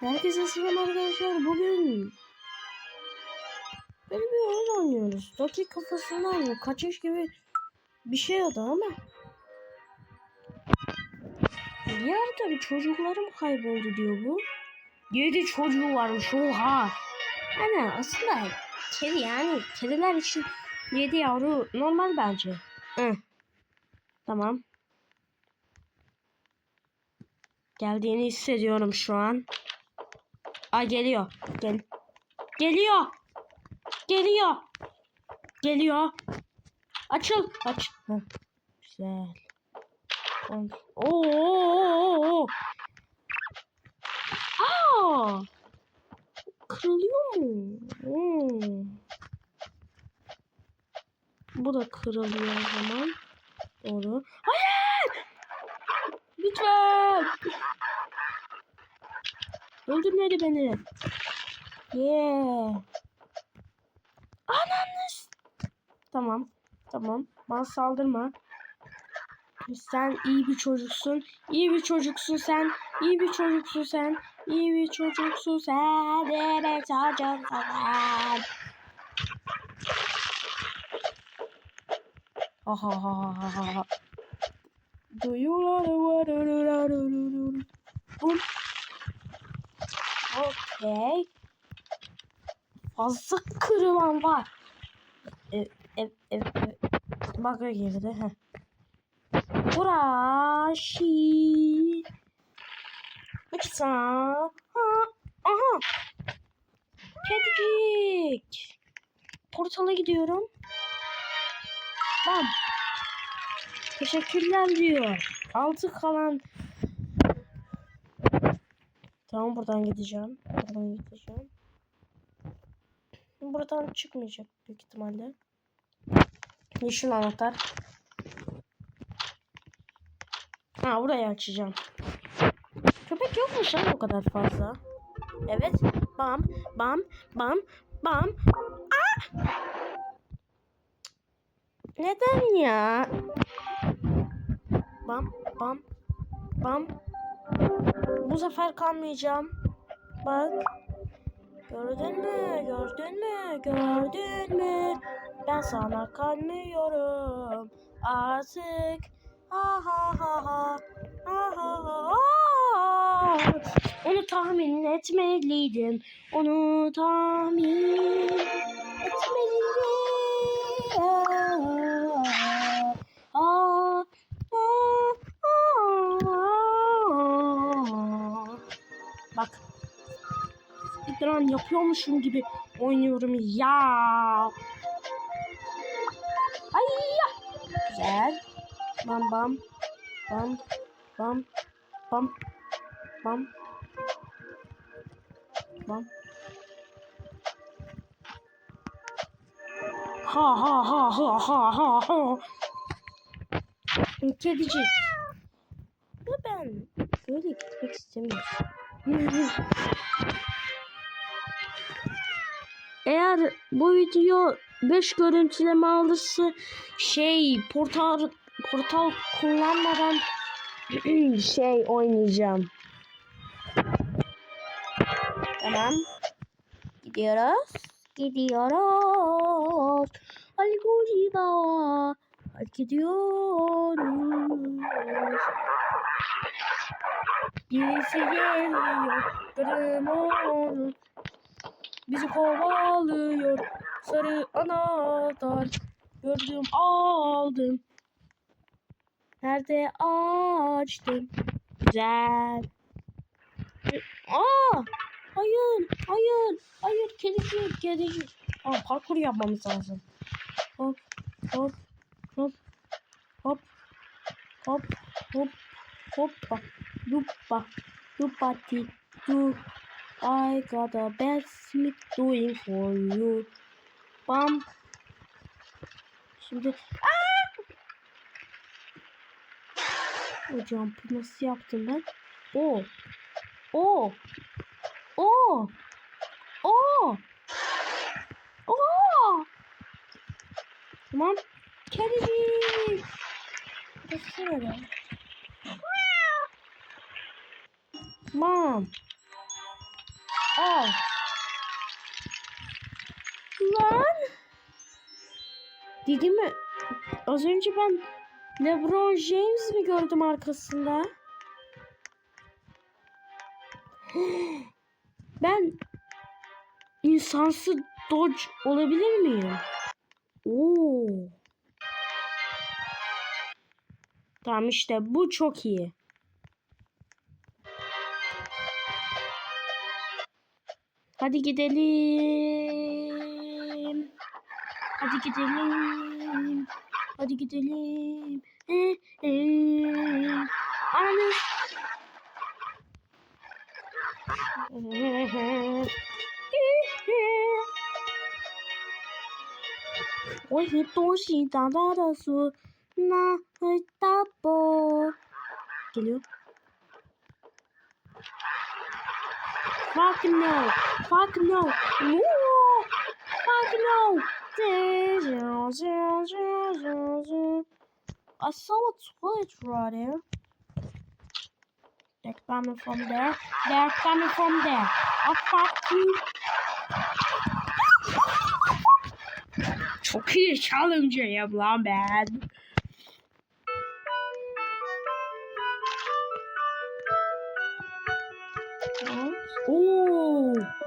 Herkese selam arkadaşlar. Bugün böyle bir oyun oynuyoruz. Rocky kafasından kaçış gibi bir şey adı ama. Tabi çocuklarım kayboldu diyor bu. Yedi çocuğu varmış oha. Hani aslında kedi yani kediler için yedi yavru normal bence. Hı. Tamam. Geldiğini hissediyorum şu an. Ay geliyor. Gel. Geliyor. Geliyor. Geliyor. Açıl. Aç. Heh. Güzel. Oo, oo, oo, oo. Aa! Kırılıyor mu? Hmm. Bu da kırılıyor o zaman. Doğru. Hayır! Lütfen! Öldürmedi beni. Yeah. Ananız. Tamam. Tamam. Bana saldırma. Sen iyi bir çocuksun. İyi bir çocuksun sen. İyi bir çocuksun sen. İyi bir çocuksun sen. Evet çocuksun sen. Ha ha ha ha ha ha. Do you know what Bum. Okay. Fazla kırılan var. Ev, ev, ev, ev. Bug'a girdi. Heh. Urashi. Uçsa. Ha. Aha. Kedicik. Portala gidiyorum. Bam. Teşekkürler diyor. Altı kalan. Tamam buradan gideceğim. Buradan gideceğim. Buradan çıkmayacak büyük ihtimalle. Yeşil anahtar. Ha burayı açacağım. Köpek yokmuş lan o kadar fazla. Evet. Bam bam bam bam. Aa! Neden ya? Bam bam bam. Bu sefer kalmayacağım. Bak. Gördün mü? Gördün mü? Gördün mü? Ben sana kalmıyorum. Artık. Ha ha ha ha. Ha ha ha. ha. Onu tahmin etmeliydim. Onu tahmin etmeliydim. İdran yapıyormuşum gibi oynuyorum ya. Ay ya. Güzel. Bam bam. Bam. Bam. Bam. Bam. Bam. Ha ha ha ha ha ha ha. Kedicik. Ben böyle gitmek istemiyorum. Eğer bu video 5 görüntüleme alırsa şey portal portal kullanmadan şey oynayacağım. Tamam. Gidiyoruz. Gidiyoruz. Hadi gidiyoruz. Birisi geliyor. Kırmızı. Bizi kovalıyor. Sarı anahtar. Gördüm aldım. Nerede açtım. Güzel. Aa! Hayır, hayır, hayır. Kedicik, kedicik. Aa, parkur yapmamız lazım. Hop, hop, hop, hop, hop, hop, hoppa, duppa, duppa, ti, du. I got a bad smith doing for you. Bam. Şimdi Aa! O jump'ı nasıl yaptım ben? O. O. O. O. O. Tamam. Kedicik. Burası nerede? Mom. Al. Lan. Dedi mi? Az önce ben LeBron James mi gördüm arkasında? Ben insansı Dodge olabilir miyim? Oo. Tamam işte bu çok iyi. Hadi gidelim. Hadi gidelim. Hadi gidelim. Eh, eh. Ananı.我是东西长大的树，那会大波。Geliyor. Fuck no. Fuck no. No. Fuck no. I saw a twitch right there. They're coming from there. They're coming from there. I fuck you. Çok iyi challenge yap lan ben.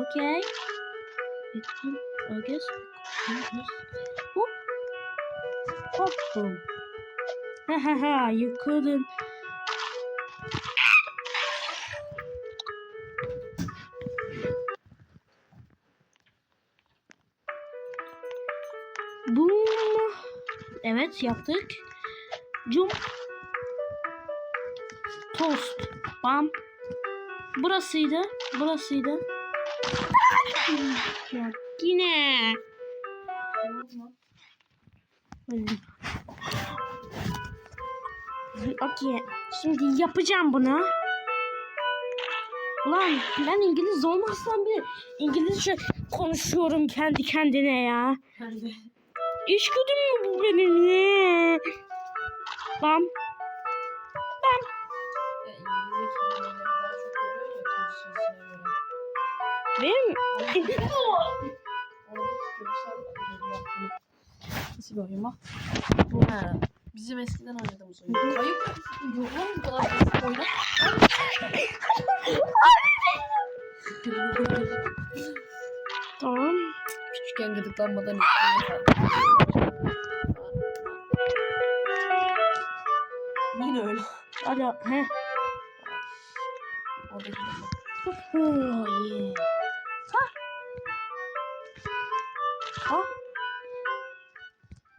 Okay. We can, I guess. Whoop. Hop, boom. Ha ha ha, you couldn't. Boom. Evet yaptık. Jump. Toast. Bam. Burasıydı. Burasıydı. Ya yine. Okey. Şimdi yapacağım bunu. Ulan ben İngiliz olmazsam bile İngilizce konuşuyorum kendi kendine ya. İş gücüm mü bu benim? Bam. Benim. Nasıl bir oyun bak? Ha, bizim eskiden oynadığımız oyun. Kayıp yok lan bu kadar basit oyun. tamam. Küçükken gıdıklanmadan. Yine öyle. Hadi he. Oradaki de. Oh yeah. Ha.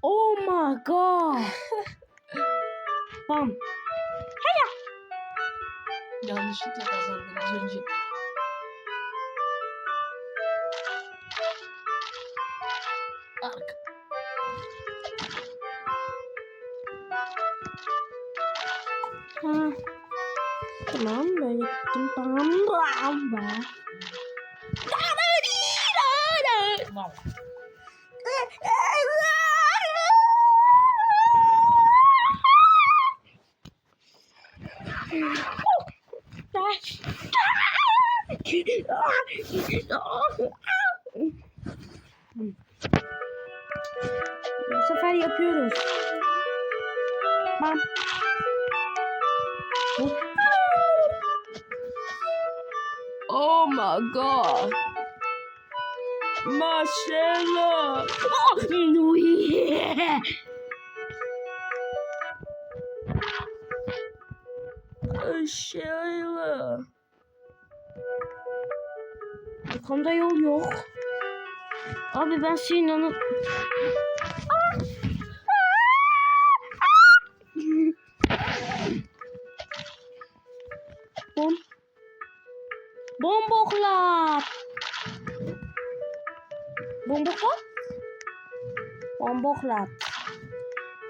Oh my god. Bam. Yanlışlıkla kazandın az önce. Arka. Ha. Tamam böyle gittim. Bam bam bam. Wow. Bu sefer yapıyoruz. Bam. Oh my god. Marcelo. Oh, no yeah. Marcelo. Arkamda yol yok. Abi ben senin onu... Bom. Bomboklar. Bomboklar. Bomboklar.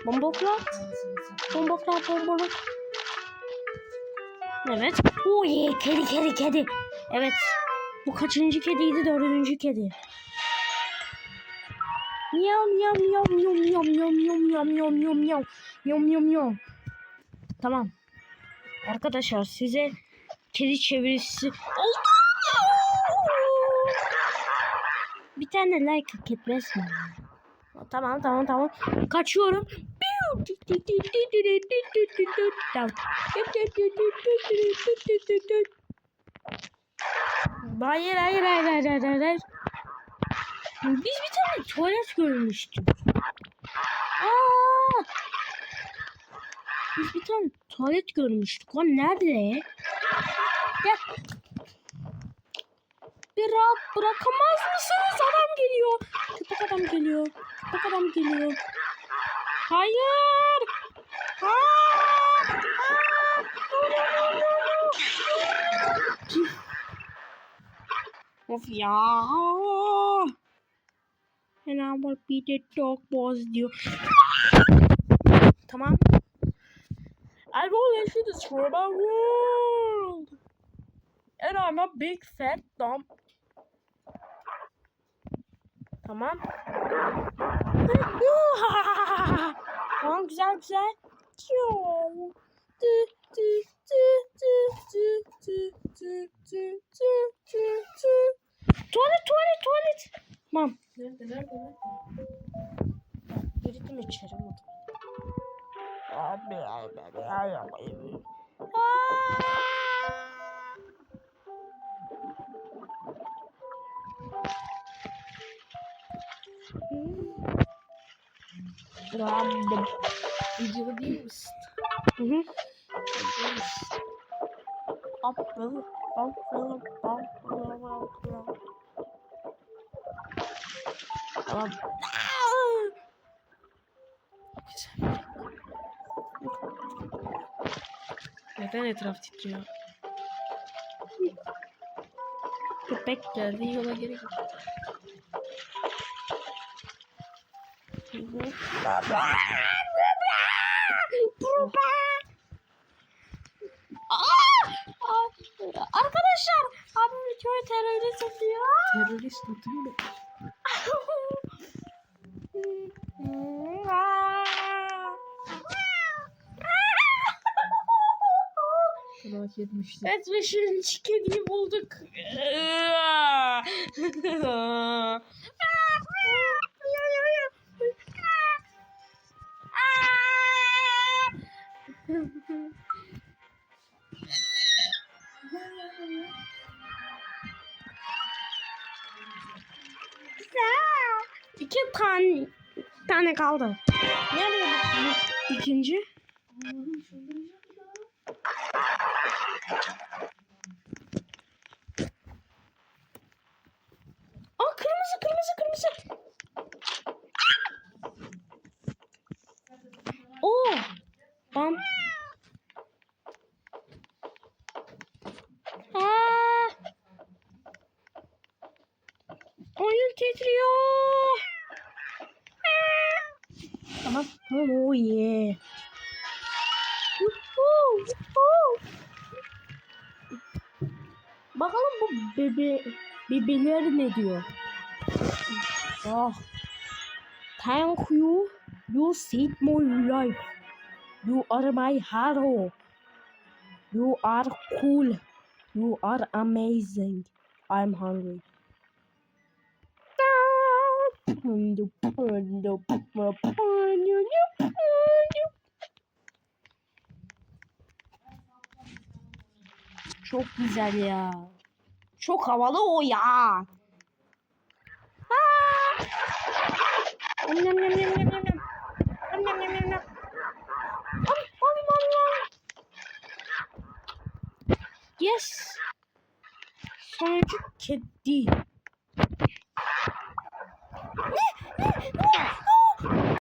Bomboklar. Bomboklar, bomboklar. Evet. Uy, kedi, kedi, kedi. Evet. Bu kaçıncı kediydi? Dördüncü kedi. Miyav miyav miyav miyav miyav miyav miyav miyav miyav miyav miyav miyav miyav miyav. Tamam. Arkadaşlar size kedi çevirisi oldu. Bir tane like hak etmez mi? Tamam tamam tamam. Kaçıyorum. Hayır hayır hayır hayır hayır hayır. hayır. Biz bir tane tuvalet görmüştük. Aa! Biz bir tane tuvalet görmüştük. O nerede? Gel. Bir bırakamaz mısınız? Adam geliyor. Köpek adam geliyor. Köpek adam geliyor. Hayır. Aa! Of ya. And I will be the dog boss diyor. Tamam. I will you destroy my world. And I'm a big fat dumb. Tamam. tamam güzel güzel. Tü, tü, tü, tü, tü, tü, tü, tü, tü, Nerede nerede nerede? Girdim içeri mi? Abi abi abi abi. Rabbi. Videoda değil misin? Hı hı. Mısın? Apple, apple, apple, apple. Tamam. Neden etraf titriyor? Köpek Geldiğin yola geri git. Arkadaşlar abim köy terörist atıyor. Terörist atıyor. Kulak etmişti. Evet ve şimdi kediyi bulduk. İki tane tane kaldı. Nerede ikinci? Thank you. Bakalım bu bebe bebeler ne diyor? Oh. Thank you. You saved my life. You are my hero. You are cool. You are amazing. I'm hungry. Çok güzel ya. Çok havalı o ya. Aa! Om nom nom nom nom nom nom. Om nom nom nom nom. Om om om nom. Yes. Sonucu kedi.